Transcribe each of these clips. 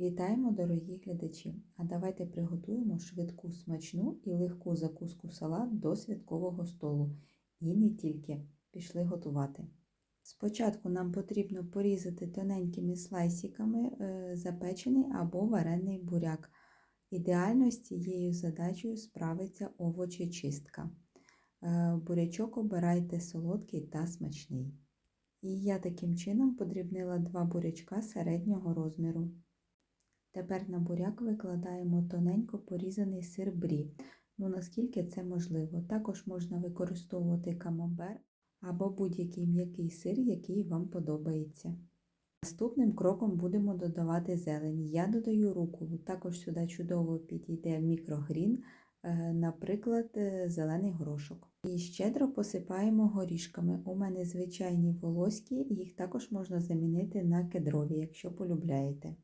Вітаємо, дорогі глядачі! А давайте приготуємо швидку, смачну і легку закуску салат до святкового столу. І не тільки. Пішли готувати. Спочатку нам потрібно порізати тоненькими слайсиками е, запечений або варений буряк. Ідеально з цією задачею справиться овочечистка. Е, Бурячок обирайте солодкий та смачний. І я таким чином подрібнила два бурячка середнього розміру. Тепер на буряк викладаємо тоненько порізаний сир брі, ну наскільки це можливо. Також можна використовувати камамбер або будь-який м'який сир, який вам подобається. Наступним кроком будемо додавати зелень. Я додаю руколу, також сюди чудово підійде мікрогрін, е, наприклад, е, зелений горошок. І щедро посипаємо горішками. У мене звичайні волоські, їх також можна замінити на кедрові, якщо полюбляєте.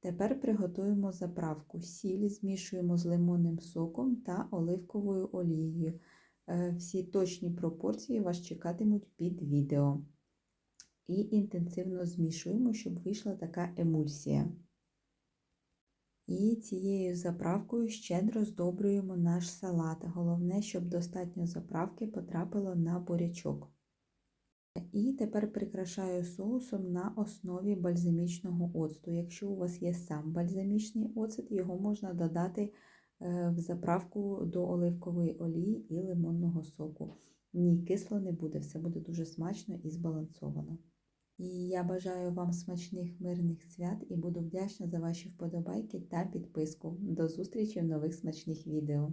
Тепер приготуємо заправку. Сіль змішуємо з лимонним соком та оливковою олією. Е, Всі точні пропорції вас чекатимуть під відео. І інтенсивно змішуємо, щоб вийшла така емульсія. І цією заправкою щедро здобрюємо наш салат. Головне, щоб достатньо заправки потрапило на бурячок. І тепер прикрашаю соусом на основі бальзамічного оцту. Якщо у вас є сам бальзамічний оцет, його можна додати в заправку до оливкової олії і лимонного соку. Ні, кисло не буде, все буде дуже смачно і збалансовано. І я бажаю вам смачних мирних свят і буду вдячна за ваші вподобайки та підписку. До зустрічі в нових смачних відео.